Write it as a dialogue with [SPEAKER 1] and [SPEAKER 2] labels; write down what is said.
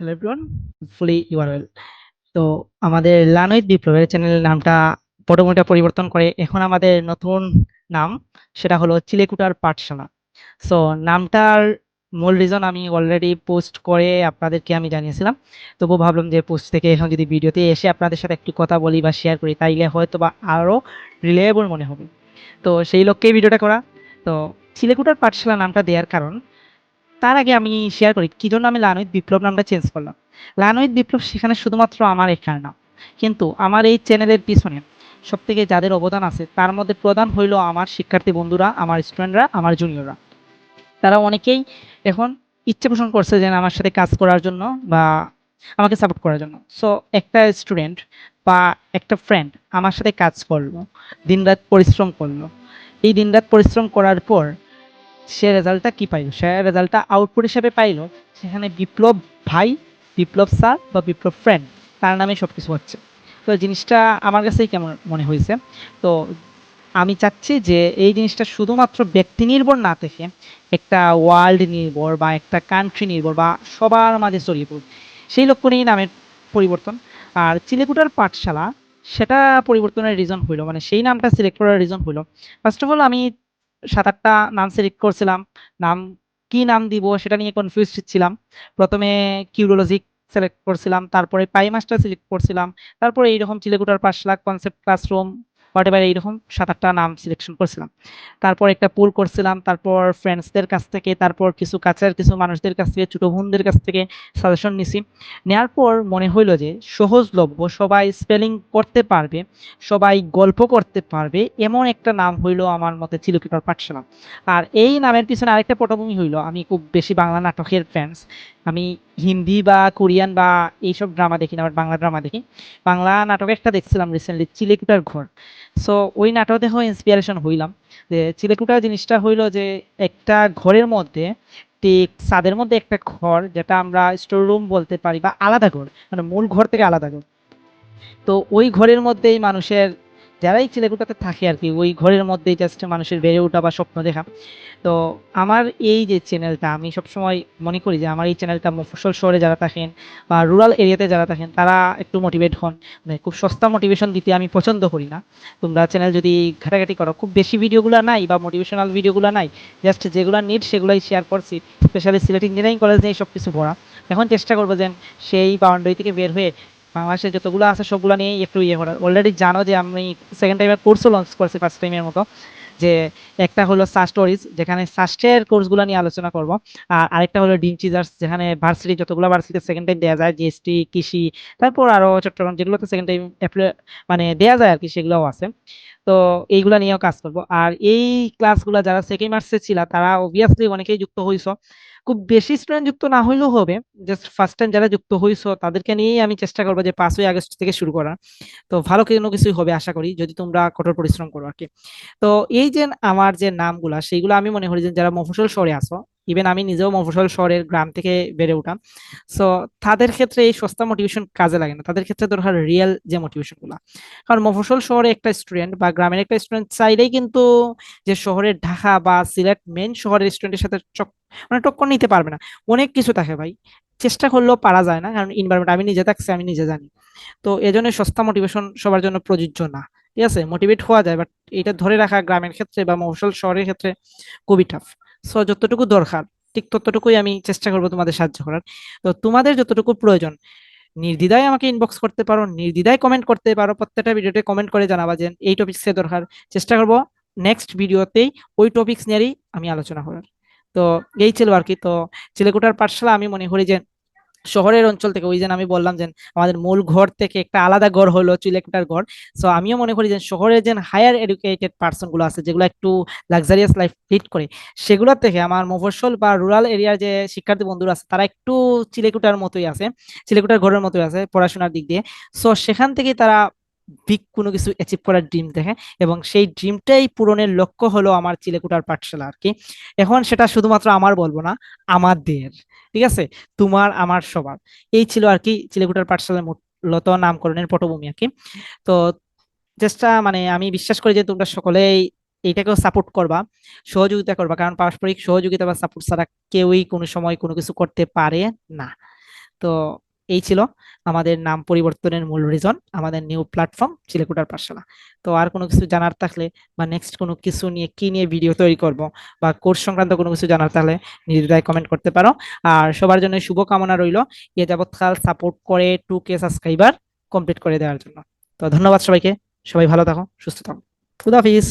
[SPEAKER 1] Hello everyone ফুলি URL তো আমাদের লানইত বিপ্লবের চ্যানেলের নামটা পটভূমিটা পরিবর্তন করে এখন আমাদের নতুন নাম, সেটা হলো চিলেকুটার পাঠশালা সো নামটার মূল রিজন আমি অলরেডি পোস্ট করে আপনাদেরকে আমি জানিয়েছিলাম। তবু ভাবলাম যে পোস্ট থেকে এখন যদি ভিডিওতে এসে আপনাদের সাথে একটু কথা বলি বা শেয়ার করি, তাইলে হয়তো বা আরও রিলেয়েবল মনে হবে। তো সেই লক্ষ্যেই ভিডিওটা করা। তো চিলেকুটার পাঠশালা নামটা দেওয়ার কারণ তার আগে আমি শেয়ার করি, কি জন্য আমি লানইত বিপ্লব নামটা চেঞ্জ করলাম? লানইত বিপ্লব সেখানে শুধুমাত্র আমার এখানে না, কিন্তু আমার এই চ্যানেলের পিছনে সব থেকে যাদের অবদান আছে, তার মধ্যে প্রধান হইল আমার শিক্ষার্থী বন্ধুরা, আমার স্টুডেন্টরা আমার জুনিয়ররা তারা অনেকেই এখন ইচ্ছে পোষণ করছে যে আমার সাথে কাজ করার জন্য বা আমাকে সাপোর্ট করার জন্য। সো একটা স্টুডেন্ট বা একটা ফ্রেন্ড আমার সাথে কাজ করল, দিনরাত পরিশ্রম করল। এই দিনরাত পরিশ্রম করার পর সে রেজাল্টটা কি পাইলো? সে রেজাল্টটা আউটপুট হিসেবে পাইলো, সেখানে বিপ্লব ভাই, বিপ্লব স্যার বা বিপ্লব ফ্রেন্ড তার নামে সব কিছু হচ্ছে। তো জিনিসটা আমার কাছেই কেমন মনে হয়েছে। তো আমি চাচ্ছি যে এই জিনিসটা শুধুমাত্র ব্যক্তি নির্ভর না থেকে একটা ওয়ার্ল্ড নির্ভর বা একটা কান্ট্রি নির্ভর বা সবার মাঝে ছড়িয়ে পড়ুক, সেই লক্ষ্য নিয়েই নামের পরিবর্তন। আর চিলেকুটার পাঠশালা, সেটা পরিবর্তনের রিজন হইল মানে সেই নামটা সিলেক্ট করার রিজন হইল। ফার্স্ট অফ অল আমি সাত আটটা নাম সিলেক্ট করছিলাম। নাম, কি নাম দিব সেটা নিয়ে কনফিউজ ছিলাম। প্রথমে কিউরোলজিক সিলেক্ট করছিলাম, তারপরে পাই মাস্টার সিলেক্ট করছিলাম, তারপরে এইরকম চিলেকুটার পাঁচ lakh concept classroom whatever এইরকম সাত আটটা নাম সিলেকশন করছিলাম। তারপর একটা পুল করছিলাম, তারপর ফ্রেন্ডসদের কাছ থেকে, তারপর কিছু কাছের, কিছু মানুষদের কাছ থেকে, ছোটো বোনদের কাছ থেকে সাজেশন নিছি। নেওয়ার পর মনে হইল যে সহজলভ্য, সবাই স্পেলিং করতে পারবে, সবাই গল্প করতে পারবে, এমন একটা নাম হইল আমার মতে চিলকিটার পাঠশালা আর এই নামের পিছনে আরেকটা পটভূমি হইল, আমি খুব বেশি বাংলা নাটকের ফ্যান্স আমি হিন্দি বা কোরিয়ান বা এইসব ড্রামা দেখি না বাট বাংলা ড্রামা দেখি। বাংলা নাটক একটা দেখছিলাম রিসেন্টলি চিলেকুটার ঘর। সো ওই নাটক দেখে ইন্সপিরেশন হইলাম। যে চিলেকুটার জিনিসটা হইল যে, একটা ঘরের মধ্যে, ঠিক ছাদের মধ্যে একটা ঘর, যেটা আমরা স্টোর রুম বলতে পারি, বা আলাদা ঘর মানে মূল ঘর থেকে আলাদা ঘর। তো ওই ঘরের মধ্যেই মানুষের যারাই চিলেকুটাতে থাকে আর কি, ওই ঘরের মধ্যেই জাস্ট মানুষের বেড়ে ওঠা বা স্বপ্ন দেখা। তো আমার এই যে চ্যানেলটা আমি সবসময় মনে করি যে আমার এই চ্যানেলটা মফস্বল শহরে যারা থাকেন বা রুরাল এরিয়াতে যারা থাকেন, তারা একটু মোটিভেট হন। মানে খুব সস্তা মোটিভেশন দিতে আমি পছন্দ করি না। তোমরা চ্যানেল যদি ঘাটাঘাটি করো, খুব বেশি ভিডিওগুলো নাই বা মোটিভেশনাল ভিডিওগুলো নাই জাস্ট যেগুলো নিড সেগুলোই শেয়ার করছি স্পেশালি সিলেট ইঞ্জিনিয়ারিং কলেজ নিয়ে সব কিছু পড়া। এখন চেষ্টা করব যে সেই বাউন্ডারি থেকে বের হয়ে বাংলাদেশে যতগুলো আছে সবগুলো নিয়ে একটু ইয়ে করা। অলরেডি জানো যে আমি সেকেন্ড টাইমের কোর্সও লঞ্চ করছি ফার্স্ট টাইমের মতো, যে একটা হলো সাস স্টোরিজ যেখানে সাস্টের কোর্সগুলো নিয়ে আলোচনা করব। আর আরেকটা হলো ডিম চিজার্স যেখানে ভার্সিটি যতগুলো ভার্সিটিতে সেকেন্ড টাইম দেওয়া যায় জিএসটি কৃষি, তারপর আরও চট্টগ্রাম, যেগুলোতে সেকেন্ড টাইম মানে দেওয়া যায় আর কি, সেগুলোও আছে। তো এইগুলা নিয়েও কাজ করব। আর এই ক্লাসগুলো যারা সেকেন্ড মার্চে ছিল, তারা অবভিয়াসলি অনেকেই যুক্ত হইছ। খুব বেশি স্টুডেন্ট যুক্ত না হইলেও হবে জাস্ট ফার্স্ট টাইম যারা যুক্ত হইছো, তাদেরকে নিয়েই আমি চেষ্টা করব যে পাঁচই আগস্ট থেকে শুরু করা তো ভালো কোনো কিছুই হবে আশা করি, যদি তোমরা কঠোর পরিশ্রম করো আর কি। তো এই যে আমার যে নামগুলা, সেইগুলো আমি মনে করি যে যারা মফসল শহরে আসো ইভেন আমি নিজেও মফসল শহরের গ্রাম থেকে বেড়ে উঠাম সো তাদের ক্ষেত্রে এই সস্তা মোটিভেশন কাজে লাগে না। তাদের ক্ষেত্রে দরকার রিয়েল যে মোটিভেশনগুলা। কারণ মফসল শহরে একটা স্টুডেন্ট বা গ্রামের একটা স্টুডেন্ট চাইলেই কিন্তু যে শহরের ঢাকা বা সিলেট মেন শহরের স্টুডেন্টের সাথে চক মানে টক্কর নিতে পারবে না। অনেক কিছু থাকে ভাই। চেষ্টা করলেও পারা যায় না। কারণ ইনভারমেন্ট আমি নিজে থাকছি, আমি নিজে জানি। তো এজন্য সস্তা মোটিভেশন সবার জন্য প্রযোজ্য না। ঠিক আছে? মোটিভেট হওয়া যায় বাট এটা ধরে রাখা গ্রামের ক্ষেত্রে বা মফসল শহরের ক্ষেত্রে খুবই টাফ সো যতটুকু দরকার, ঠিক ততটুকুই আমি চেষ্টা করব তোমাদের সাহায্য করার। তো তোমাদের যতটুকু প্রয়োজন, নির্দ্বিধায় আমাকে ইনবক্স করতে পারো, নির্দ্বিধায় কমেন্ট করতে পারো, প্রত্যেকটা ভিডিওতে কমেন্ট করে জানাবা যে এই টপিক্সে দরকার। চেষ্টা করব নেক্সট ভিডিওতেই ওই টপিক্স নিয়েই আমি আলোচনা করার। তো এই ছিল আর কি। তো চিলেকোটার পাঠশালা আমি মনে করি যে শহরের অঞ্চল থেকে ওই যে আমি বললাম যে আমাদের মূল ঘর থেকে একটা আলাদা ঘর হলো চুলেকটার ঘর। সো আমিও মনে করি যে শহরের যে হায়ার এডুকেটেড পার্সনগুলো আছে, যেগুলো একটু লাক্সারিয়াস লাইফ লিড করে, সেগুলো থেকে আমার মফস্বল বা রুরাল এরিয়ার যে শিক্ষার্থী বন্ধুরা আছে, তারা একটু চিলেকুটার মতোই আছে, চিলেকুটার ঘরের মতোই আছে পড়াশোনার দিক দিয়ে। সো সেখান থেকে তারা বিগ কোনো কিছু অ্যাচিভ করার ড্রিম দেখে এবং সেই ড্রিমটাই পূরণের লক্ষ্য হলো আমার চিলেকুটার পাঠশালা আর কি। এখন সেটা শুধুমাত্র আমার বলব না, আমাদের, ঠিক আছে? তোমার, আমার, সবার। এই ছিল আর কি চিলেকুটার পাঠশালার মূলত নামকরণের পটভূমি আর কি। তো চেষ্টা মানে আমি বিশ্বাস করি যে তোমরা সকলেই এইটাকেও সাপোর্ট করবা, সহযোগিতা করবা। কারণ পারস্পরিক সহযোগিতা বা সাপোর্ট ছাড়া কেউই কোনো সময় কোনো কিছু করতে পারে না। তো এই ছিল আমাদের নাম পরিবর্তনের মূল রিজন আমাদের নিউ প্ল্যাটফর্ম চিলেকুটার পাঠশালা। তো আর কোনো কিছু জানার থাকলে বা নেক্সট কোনো কিছু নিয়ে কি নিয়ে ভিডিও তৈরি করব বা কোর্স সংক্রান্ত কোনো কিছু জানার থাকলে নির্দ্বিধায় কমেন্ট করতে পারো। আর সবার জন্য শুভকামনা রইল এ যাবৎকাল সাপোর্ট করে টু কে সাবস্ক্রাইবার কমপ্লিট করে দেওয়ার জন্য। তো ধন্যবাদ সবাইকে, সবাই ভালো থাকো, সুস্থ থাকো। খুদাফিজ